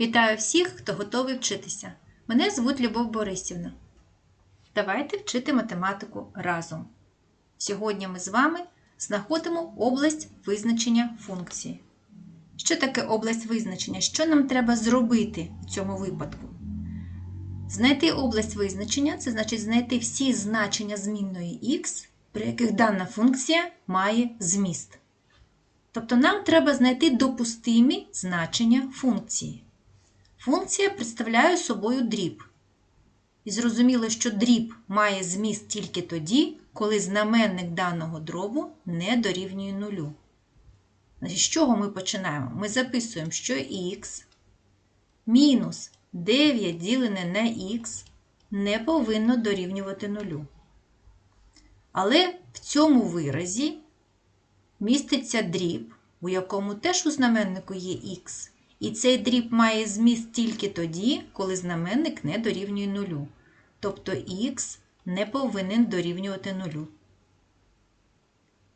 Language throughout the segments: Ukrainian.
Вітаю всіх, хто готовий вчитися. Мене звуть Любов Борисівна. Давайте вчити математику разом. Сьогодні ми з вами знаходимо область визначення функції. Що таке область визначення? Що нам треба зробити в цьому випадку? Знайти область визначення це значить знайти всі значення змінної х, при яких дана функція має зміст. Тобто нам треба знайти допустимі значення функції. Функція представляє собою дріб. І зрозуміло, що дріб має зміст тільки тоді, коли знаменник даного дробу не дорівнює нулю. З чого ми починаємо? Ми записуємо, що х мінус 9 ділене на х не повинно дорівнювати нулю. Але в цьому виразі міститься дріб, у якому теж у знаменнику є х. І цей дріб має зміст тільки тоді, коли знаменник не дорівнює нулю. Тобто х не повинен дорівнювати нулю.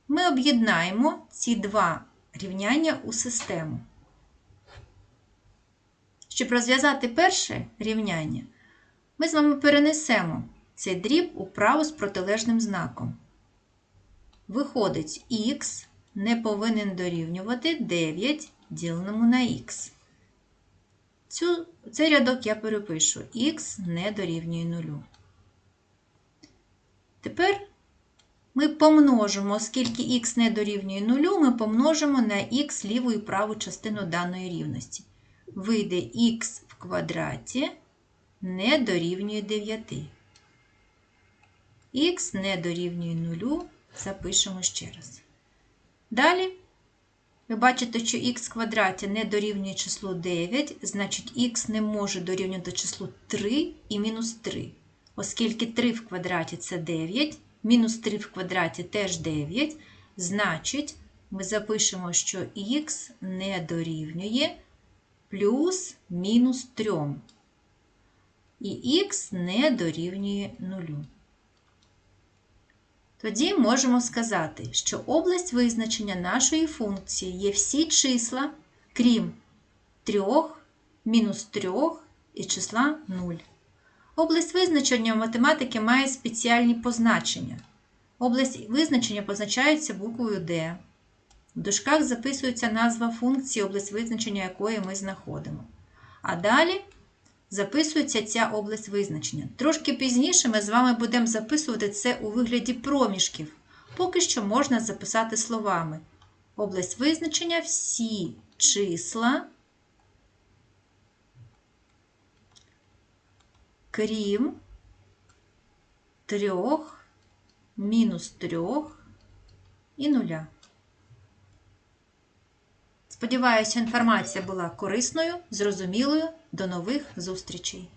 Ми об'єднаємо ці два рівняння у систему. Щоб розв'язати перше рівняння, ми з вами перенесемо цей дріб управо з протилежним знаком. Виходить, х не повинен дорівнювати 9 діленому на х. Цю, цей рядок я перепишу х не дорівнює 0. Тепер ми помножимо, оскільки х не дорівнює 0, ми помножимо на х ліву і праву частину даної рівності. Вийде х в квадраті не дорівнює 9. х не дорівнює 0, запишемо ще раз. Далі ви бачите, що х квадраті не дорівнює числу 9, значить х не може дорівнювати числу 3 і мінус 3. Оскільки 3 в квадраті це 9, мінус 3 в квадраті теж 9, значить ми запишемо, що х не дорівнює плюс мінус 3. І х не дорівнює 0. Тоді можемо сказати, що область визначення нашої функції є всі числа, крім 3, мінус 3 і числа 0. Область визначення в математики має спеціальні позначення. Область визначення позначається буквою D. В дужках записується назва функції, область визначення якої ми знаходимо. А далі записується ця область визначення. Трошки пізніше ми з вами будемо записувати це у вигляді проміжків. Поки що можна записати словами. Область визначення всі числа, крім трьох, мінус трьох і нуля. Сподіваюся, інформація була корисною, зрозумілою. До нових зустрічей!